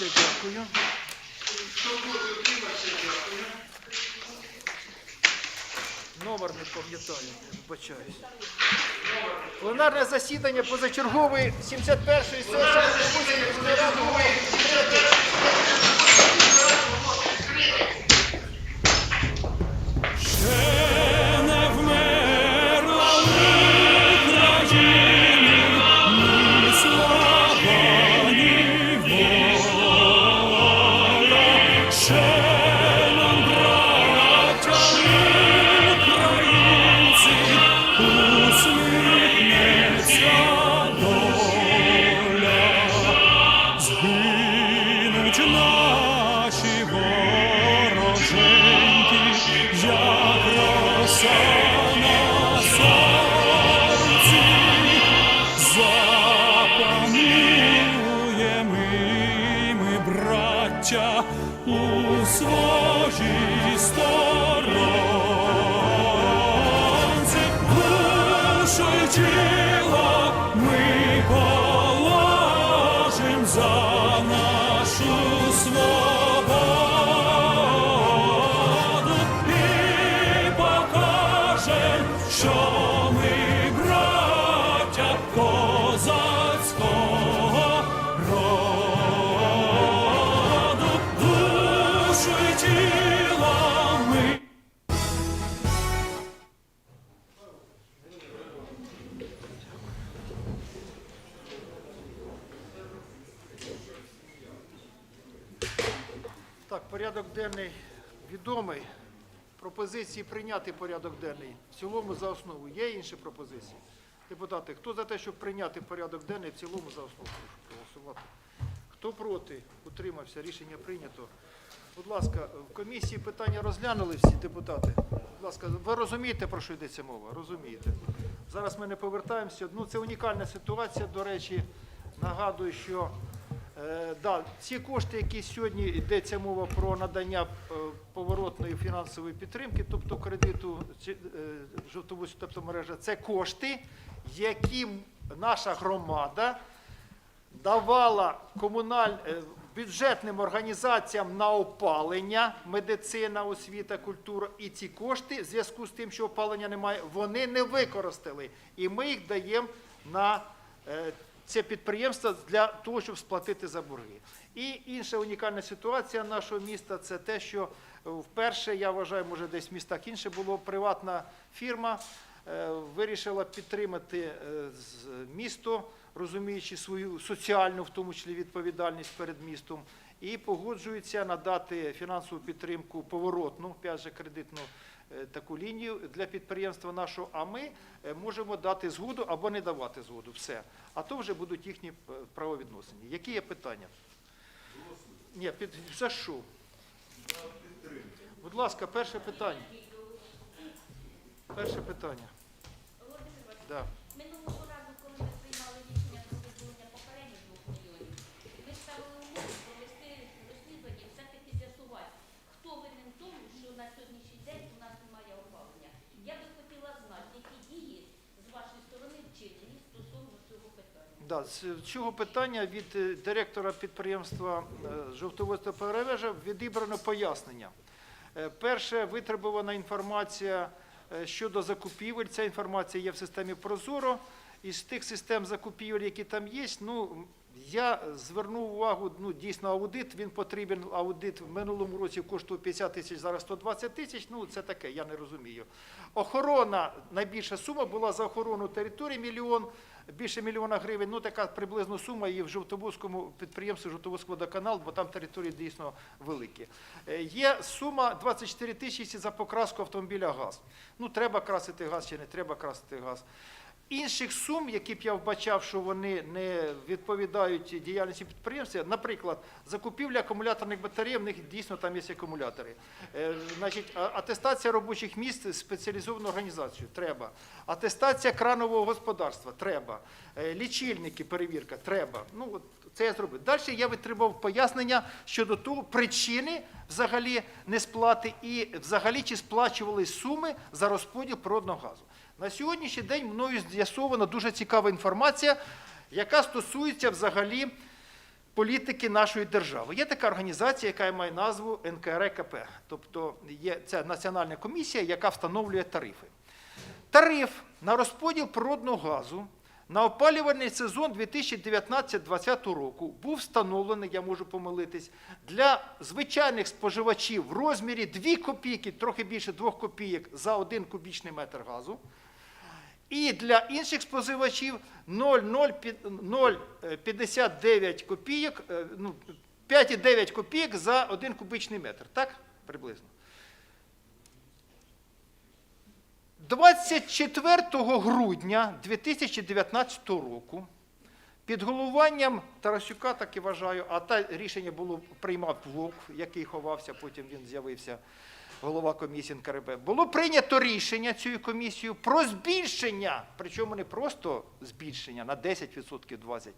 Дякую. Номер не пам'ятаю, вибачаюсь. Пленарне засідання позачергової 71-ї сесії no. Денний відомий. Пропозиції прийняти порядок денний в цілому за основу. Є інші пропозиції? Депутати, хто за те, щоб прийняти порядок денний в цілому за основу? Прошу проголосувати. Хто проти? Утримався. Рішення прийнято. Будь ласка, в комісії питання розглянули всі депутати. Будь ласка, ви розумієте, про що йдеться мова? Розумієте. Зараз ми не повертаємося. Ну, це унікальна ситуація, до речі. Нагадую, що да, ці кошти, які сьогодні йдеться мова про надання е, поворотної фінансової підтримки, тобто кредиту е, тобто мережа, це кошти, які наша громада давала комуналь... е, бюджетним організаціям на опалення, медицина, освіта, культура, і ці кошти, в зв'язку з тим, що опалення немає, вони не використали. І ми їх даємо на е, це підприємство для того, щоб сплатити за борги. І інша унікальна ситуація нашого міста це те, що е, вперше, я вважаю, може десь в містах інше було приватна фірма, е, вирішила підтримати е, місто, розуміючи свою соціальну, в тому числі відповідальність перед містом, і погоджується надати фінансову підтримку поворотну, опять же, кредитну таку лінію для підприємства нашого, а ми е, можемо дати згоду або не давати згоду. Все. А то вже будуть їхні е, правовідносини. Які є питання? Ні, під за що? Будь ласка, перше питання. Перше питання. Да. Да, з цього питання від е, директора підприємства е, Жовтоводська перевежа відібрано пояснення. Е, Перше, витребувана інформація щодо закупівель. Ця інформація є в системі Прозоро. Із тих систем закупівель, які там є, ну, я звернув увагу, ну, дійсно аудит, він потрібен, аудит в минулому році коштував 50 тисяч, зараз 120 тисяч, ну це таке, я не розумію. Охорона, найбільша сума була за охорону території мільйон, більше мільйона гривень, ну така приблизно сума є в Жовтобузькому підприємстві Жовтобузький водоканал, бо там території дійсно великі. Е, Є сума 24 тисячі за покраску автомобіля газ. Ну треба красити газ чи не треба красити газ. Інших сум, які б я вбачав, що вони не відповідають діяльності підприємства, наприклад, закупівля акумуляторних батарей, в них дійсно там є акумулятори. Е, Значить, атестація робочих місць спеціалізовану організацію треба. Атестація кранового господарства треба. Е, Лічильники, перевірка, треба. Ну, от це я зробив. Далі я витримав пояснення щодо того причини взагалі несплати і взагалі чи сплачували суми за розподіл природного газу. На сьогоднішній день мною з'ясована дуже цікава інформація, яка стосується взагалі політики нашої держави. Є така організація, яка має назву НКРКП, тобто є це національна комісія, яка встановлює тарифи. Тариф на розподіл природного газу на опалювальний сезон 2019-2020 року був встановлений, я можу помилитись, для звичайних споживачів в розмірі 2 копійки, трохи більше 2 копійок за 1 кубічний метр газу. І для інших споживачів 0,59 копійок, е, ну, 5,9 копійок за 1 кубічний метр. Так? Приблизно. 24 грудня 2019 року під головуванням Тарасюка, так і вважаю, а та рішення було приймав Вовк, який ховався, потім він з'явився, голова комісії НКРБ. Було прийнято рішення цією комісією про збільшення, причому не просто збільшення на 10% 20%,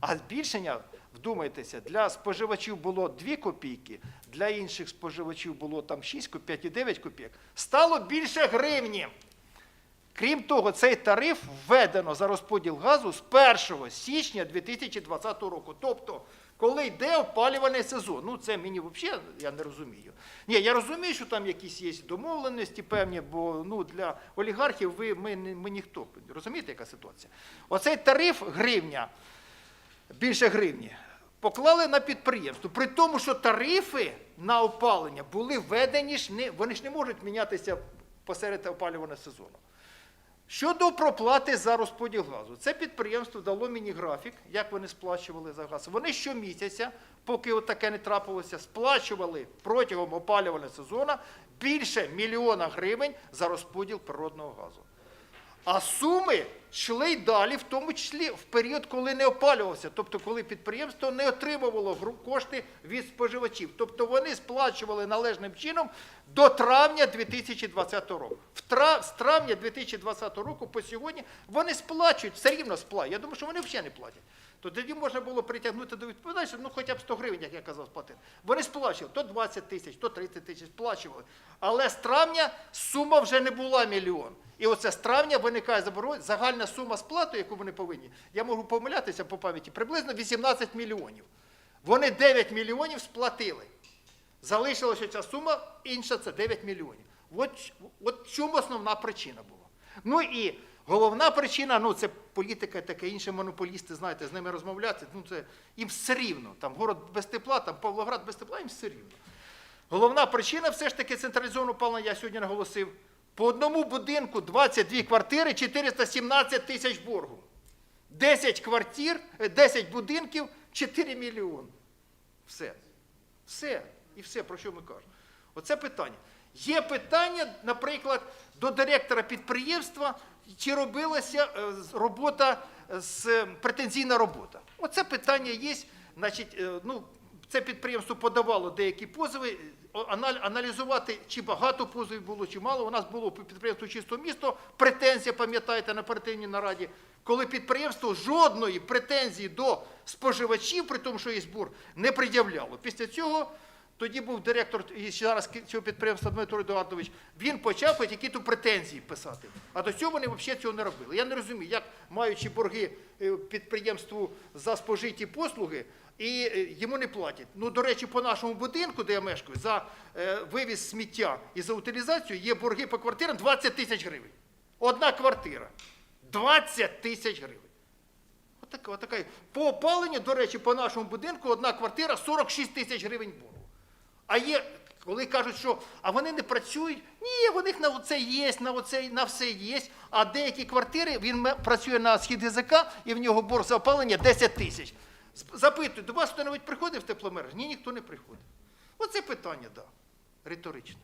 а збільшення, вдумайтеся, для споживачів було 2 копійки, для інших споживачів було там 6 копійок, 5,9 копійок. Стало більше гривні. Крім того, цей тариф введено за розподіл газу з 1 січня 2020 року. Тобто, коли йде опалювальний сезон. Ну, це мені взагалі я не розумію. Ні, я розумію, що там якісь є домовленості певні, бо ну, для олігархів ви, ми, ми ніхто. Розумієте, яка ситуація? Оцей тариф гривня, більше гривні, поклали на підприємство. При тому, що тарифи на опалення були введені, ж не, вони ж не можуть мінятися посеред опалювального сезону. Щодо проплати за розподіл газу, це підприємство дало мені графік, як вони сплачували за газ. Вони щомісяця, поки от таке не трапилося, сплачували протягом опалювального сезону більше мільйона гривень за розподіл природного газу. А суми йшли й далі, в тому числі в період, коли не опалювався, тобто коли підприємство не отримувало кошти від споживачів. Тобто вони сплачували належним чином до травня 2020 року. В трав... з травня 2020 року по сьогодні вони сплачують, все рівно сплачують. Я думаю, що вони взагалі не платять. То тоді можна було притягнути до відповідальності, ну хоча б 100 гривень, як я казав, сплатити. Вони сплачували то 20 тисяч, то 30 тисяч сплачували. Але з травня сума вже не була мільйон. І оце з травня виникає заборгованість, загальна сума сплати, яку вони повинні, я можу помилятися по пам'яті, приблизно 18 мільйонів. Вони 9 мільйонів сплатили. Залишилася ця сума, інша це 9 мільйонів. От, от чому основна причина була. Ну і головна причина, ну це політика, таке інше монополісти, знаєте, з ними розмовляти, ну це їм все рівно. Там город без тепла, там Павлоград без тепла, їм все рівно. Головна причина все ж таки централізованого опалення, я сьогодні наголосив. По одному будинку 22 квартири, 417 тисяч боргу. 10 квартир, е, 10 будинків, 4 мільйони. Все. Все. І все, про що ми кажемо. Оце питання. Є питання, наприклад, до директора підприємства, чи робилася е, робота е, з претензійна робота. Оце питання є. Значить, е, ну, це підприємство подавало деякі позови. Аналізувати, чи багато позовів було, чи мало. У нас було по підприємству чисто місто претензія, пам'ятаєте, на оперативній нараді, коли підприємство жодної претензії до споживачів, при тому, що є збор, не пред'являло. Після цього тоді був директор і зараз цього підприємства Дмитро Едуардович. Він почав хоч які-то претензії писати. А до цього вони взагалі цього не робили. Я не розумію, як маючи борги е, підприємству за спожиті послуги, і е, йому не платять. Ну, до речі, по нашому будинку, де я мешкаю, за е, вивіз сміття і за утилізацію є борги по квартирам 20 тисяч гривень. Одна квартира. 20 тисяч гривень. Отака, отака. По опаленню, до речі, по нашому будинку одна квартира 46 тисяч гривень боргу. А є, коли кажуть, що а вони не працюють, ні, в них на оце є, на оце на все є. А деякі квартири він працює на схід язика, і в нього борг за опалення 10 тисяч. Запитують, до вас хто-небудь приходив в тепломереж? Ні, ніхто не приходить. Оце питання, так, да, риторичне.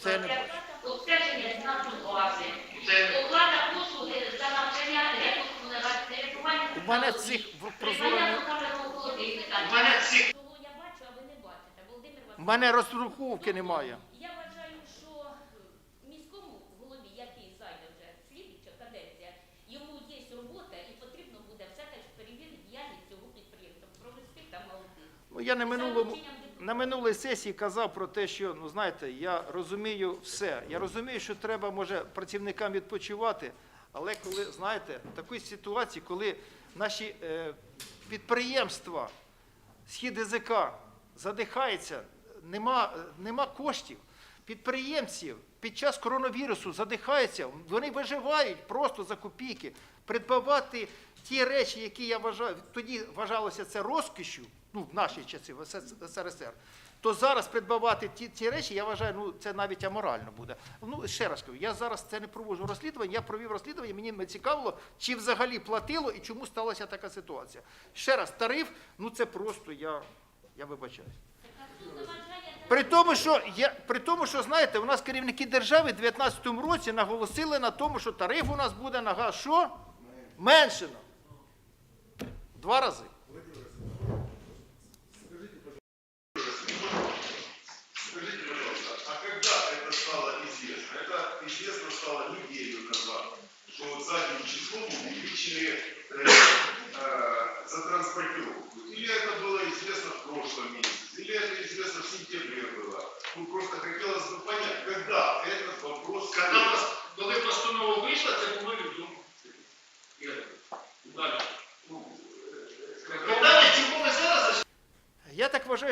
це не. Обстеження знакози, оплата послуги за. У мене цих прозоро. У мене цих. У мене розраховки немає. Я вважаю, що міському голові, який зайде вже слідча каденція, йому є робота і потрібно буде все теж перевірити діяльність цього підприємства, провести там аудит. Ну, я не минулому на минулій сесії казав про те, що ну знаєте, я розумію все. Я розумію, що треба може працівникам відпочивати, але коли знаєте, в такій ситуації, коли наші е, підприємства схід язика задихається, нема, нема коштів. Підприємців під час коронавірусу задихаються, вони виживають просто за копійки. Придбавати ті речі, які я вважаю, тоді вважалося це розкішю, ну в наші часи, в СРСР, то зараз придбавати ті, ті речі, я вважаю, ну це навіть аморально буде. Ну ще раз кажу, я зараз це не проводжу розслідування, я провів розслідування, мені не цікавило, чи взагалі платило і чому сталася така ситуація. Ще раз, тариф, ну це просто я, я вибачаюсь. При тому, що я при тому, що знаєте, у нас керівники держави в 2019 році наголосили на тому, що тариф у нас буде на газ що? Меншено. Два рази.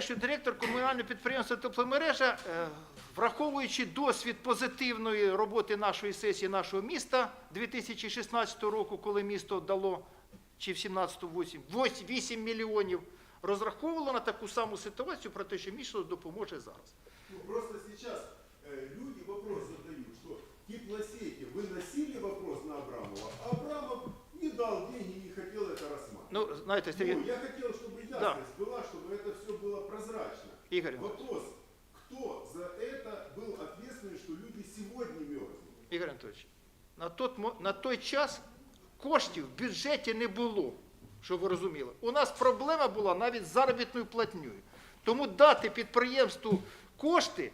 що директор комунального підприємства тепломережа, е, враховуючи досвід позитивної роботи нашої сесії нашого міста 2016 року, коли місто дало чи в 17-му 8, 8 мільйонів, розраховувало на таку саму ситуацію про те, що місто допоможе зараз. Ну, просто сейчас э, люди вопрос задают, что теплосети выносили вопрос на Абрамова, а Абрамов не дал деньги, не хотел это рассматривать. Ну, знаєте, Сергій, Ну, я хотел, чтобы ясность Да. была, чтобы это все было прозрачно. Игорь Вопрос, кто за это был ответственный, что люди сегодня мерзнут? Ігор Анатольович, на, тот, мо- на той час коштів в бюджеті не було, щоб ви розуміли. У нас проблема була навіть з заробітною платнею. Тому дати підприємству кошти,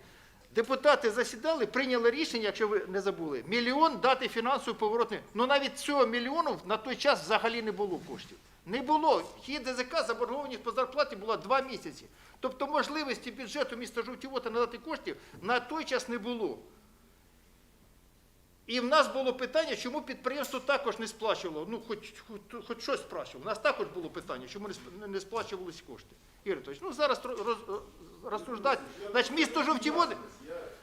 депутати засідали, прийняли рішення, якщо ви не забули, мільйон дати фінансову поворотну. Ну навіть цього мільйону на той час взагалі не було коштів. Не було. Хід ДЗК заборгованість по зарплаті була два місяці. Тобто можливості бюджету міста Жовтівота надати коштів на той час не було. І в нас було питання, чому підприємство також не сплачувало, ну хоч, хоч, хоч щось сплачувало. У нас також було питання, чому не, сплачувалися кошти. Ігор Анатолійович, ну зараз роз, розсуждати. Значить, місто Жовтіводи,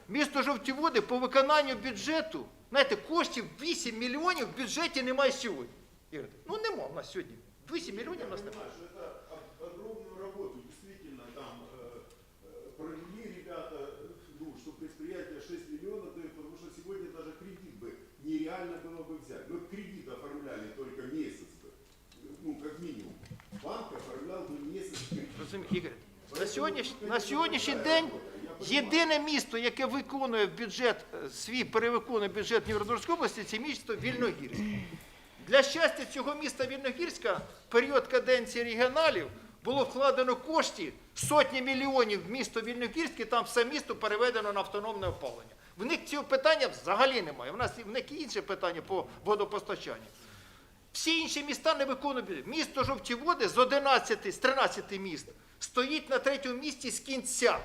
місто Жовтіводи по виконанню бюджету, знаєте, коштів 8 мільйонів в бюджеті немає сьогодні. Ігор ну нема в нас сьогодні. 8 мільйонів у нас немає. Розумієте, на сьогоднішній, на сьогоднішній день єдине місто, яке виконує бюджет, е, свій перевиконує бюджет Дніпропетровської області, це місто Вільногірськ. Для щастя цього міста Вільногірська в період каденції регіоналів було вкладено кошти сотні мільйонів в місто Вільногірське, там все місто переведено на автономне опалення. В них цього питання взагалі немає. У нас в них інше питання по водопостачанню. Всі інші міста не виконують. Місто Жовтіводи з 11, з 13 міст стоїть на третьому місці з кінця.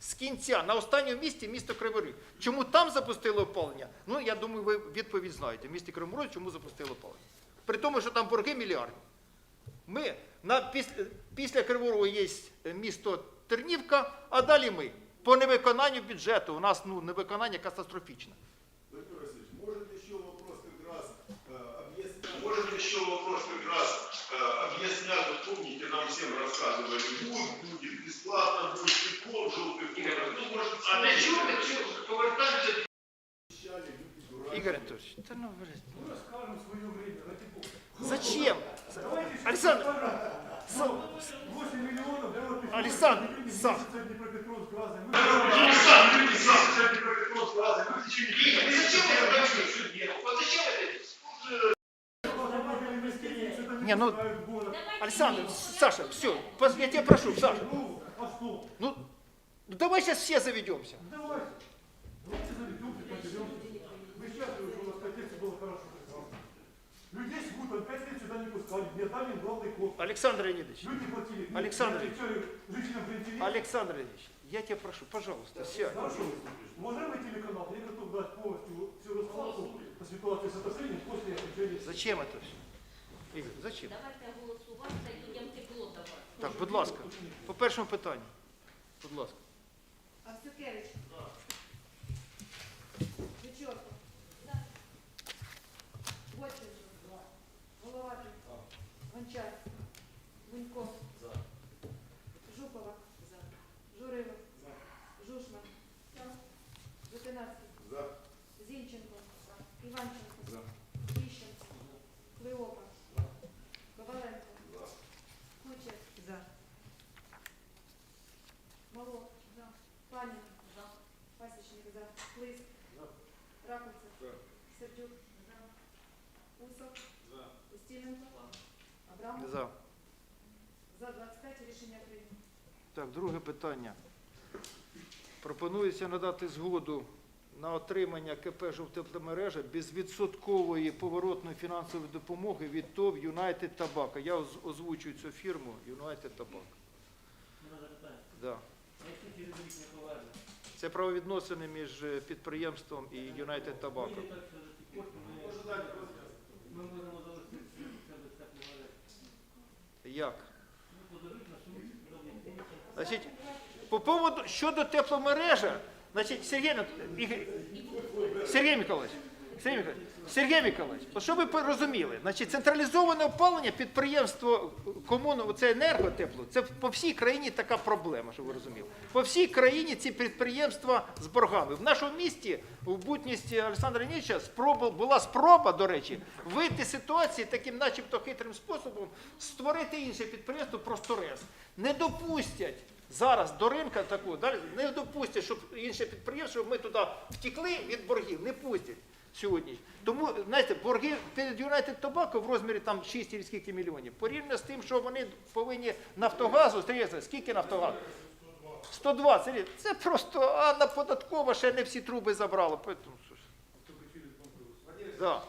З кінця. На останньому місці місто Кривий Ріг. Чому там запустили опалення? Ну, я думаю, ви відповідь знаєте. В місті Кривому чому запустили опалення? При тому, що там борги мільярдні. Ми на, після, після Кривого Рогу є місто Тернівка, а далі ми. По невиконанню бюджету. У нас ну, невиконання катастрофічне. еще вопрос как раз э, объяснят, вот помните, нам всем рассказывали, будет, будет, бесплатно будет, тепло в желтых городах. Ну, может, А для чого ми цю- повертаємося Обещали, люди дурачные. Ігор Анатольевич, та ну, блядь. Мы расскажем свое время, ради бога. Зачем? Давайте Александр, Александр, 8 миллионов, да, вот Александр, Саш. Днепропетровск разный. Мы- Ну, сам, люди, сам, це Дніпропетровськ, разом, ви зачем- Ігор, ви зачем ви Не, ну, Александр, Саша, все, я тебя прошу, Саша, Ну, ну, ну давай сейчас все заведемся. Давайте. Давайте заведемся, пойдемте. Вы счастливы, что у в Одессе было хорошо. Людей с Гутом 5 лет сюда не пускали, не дали им главный код. Александр Леонидович, Люди платили. Александр. Приинтереснее. Александр Ильич, я тебя прошу, пожалуйста, сядь. Хорошо. Уважаемый телеканал, я готов дать полностью всю раскладку по ситуации с отоплением после окончания Зачем это все? Ігор, зачем? Давайте голосувати та людям тепло давати. Так, будь ласка, по першому питанню. Будь ласка. Авсюкевич. За. За 25 рішення прийнято. Так, друге питання. Пропонується надати згоду на отримання КП «Жовтепломережа» безвідсоткової поворотної фінансової допомоги від ТОВ «Юнайтед Табако». Я озвучую цю фірму «Юнайтед Табако». Да. Це правовідносини між е, підприємством і Юнайтед Табако. Як? Значить, по поводу щодо тепломережа, значить, Сергій, Сергій Миколаївич, Сергій Миколаївич, от щоб ви порозуміли, значить, централізоване опалення підприємство комуну, це енерготепло, це по всій країні така проблема, щоб ви розуміли. По всій країні ці підприємства з боргами. В нашому місті, в бутність Олександра Ніча, була спроба, до речі, вийти з ситуації таким начебто хитрим способом, створити інше підприємство Просторез. Не допустять зараз до ринка такого, далі не допустять, щоб інше підприємство, щоб ми туди втекли від боргів, не пустять сьогодні. Тому, знаєте, борги перед United Tobacco в розмірі там 6 чи скільки мільйонів. Порівняно з тим, що вони повинні Нафтогазу, Сергій, скільки Нафтогазу? 120. Сергій, Це просто, а на податкова ще не всі труби забрала. Поэтому, ж. Да.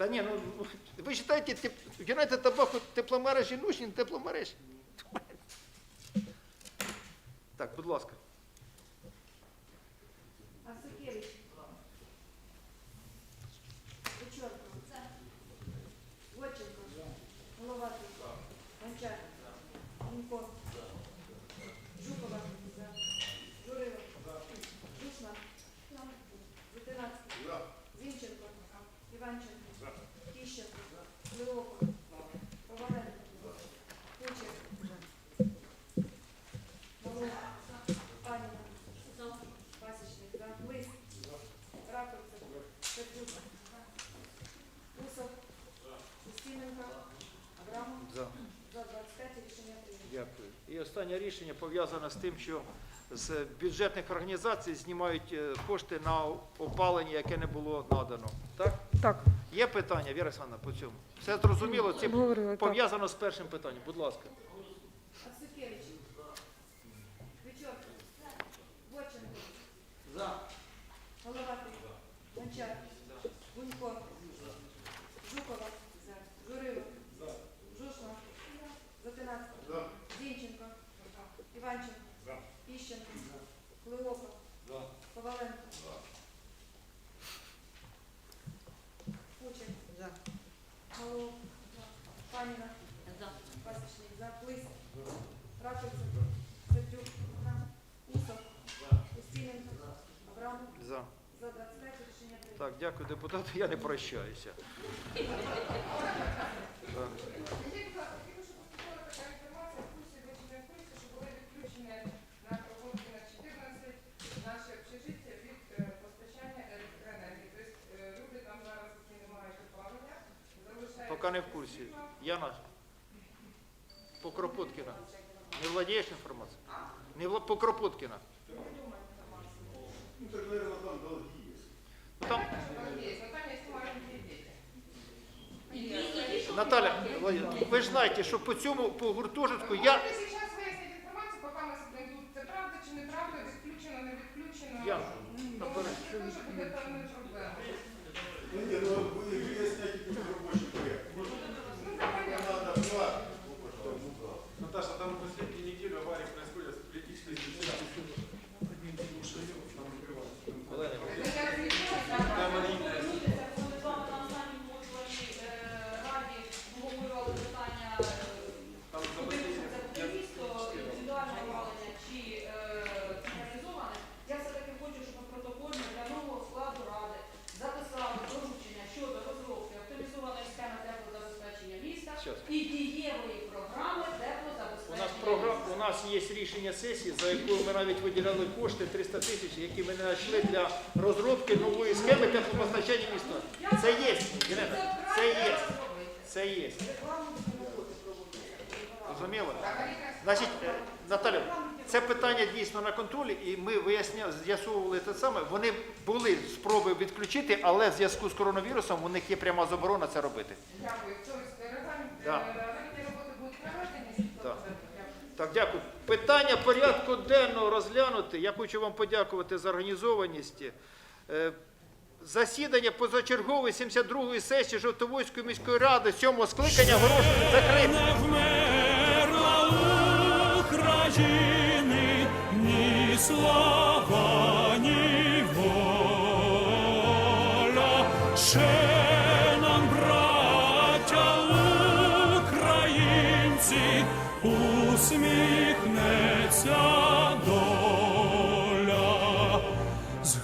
Та ні, ну ви вважаєте, теп... United Tobacco тепломережі нужні, не тепломережі? Так, будь ласка. Авсюкевич. Вечерко. Вотченко. Головатый. Гончар. Лунько. Жукова. Жушман. Житинацький. Зінченко. Іванченко. Тіщенко. Клеопа. Коваленко. Кучер. Мало. Паніна. Пасічник. За. Лис. Ракульцев. Сердюк. Усов. Устименко. Абрамов. За. За 25 рішення прийнято. Дякую. І останнє рішення пов'язане з тим, що з бюджетних організацій знімають е, кошти на опалення, яке не було надано. Так? Так, Є питання, Віра Олександровна, по цьому? Все зрозуміло? Це так. пов'язано з першим питанням. Будь ласка. Авсюкевич. Вечерко. Вотченко. Головатий. Гончар. Гунько. Жукова. Журилов. Жушман. Затинацький. Зінченко. Іванченко. Іщенко. Клеопа. Коваленко. Кучер. Мало. Паніна. За. Пасічник. За. Плис. Ракульцев. Сердюк. Усов. Устименко. Абрамов. За. За 25 рішення прийнято. Так, дякую, депутату. Я не прощаюся. Так. Скажіть, будь ласка, тільки що поступила така інформація, в курсі ви чи не в курсі, що були відключені на проводки на 14 наші общежиття від е, постачання електроенергії. Тобто е, люди там зараз, які не мають опалення, залишаються. Поки не в курсі. Яна, по Кропоткіна. Не владієш інформацією? Не вла... По Кропоткіна. Ну, так, наверное, там долги есть. Ну, там Там є, ну там є маленькі діти. І, і, і Наталя, ви ж знаєте, що по цьому по гуртожитку я. Можете зараз вияснити інформацію, поки ми сидимо тут. Це правда чи неправда, відключено, не відключено. Я Ну, наперед. Це теж буде певною проблемою. Ну нет, ну вы выясняйте тут рабочий порядок. Ну, це понятно. Надо платить. Наташа, там последнюю неделю аварии происходят с критичной Я звітилася. Там они Повернутися, коли з вами на останньому узгодженій, е, раді обговорювали питання, е, там за куди последние це буде місто, індивідуальне опалення чи е, централізоване. Я все-таки хочу, щоб ми протокольно для нового складу ради записали доручення щодо розробки оптимізованої схеми теплозабезпечення міста Щас. і дієвої програми У нас теплозабезпечення програм, міста. у нас є рішення сесії, за якою ми навіть виділяли кошти 300 тисяч, які ми не знайшли для розробки нової схеми теплопостачання міста. Це є, Ірина, це є, це є. Зрозуміло? Значить, е, Наталя, це питання дійсно на контролі, і ми з'ясовували те саме. Вони були спроби відключити, але в зв'язку з коронавірусом у них є пряма заборона це робити. Дякую. Тобто Да. е, регламентні роботи будуть проведені. Да. Дякую. Так, дякую. Питання порядку денного розглянути. Я хочу вам подякувати за організованість. Е, Засідання позачергової 72-ї сесії Жовтоводської міської ради 7 скликання оголошую закритим.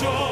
주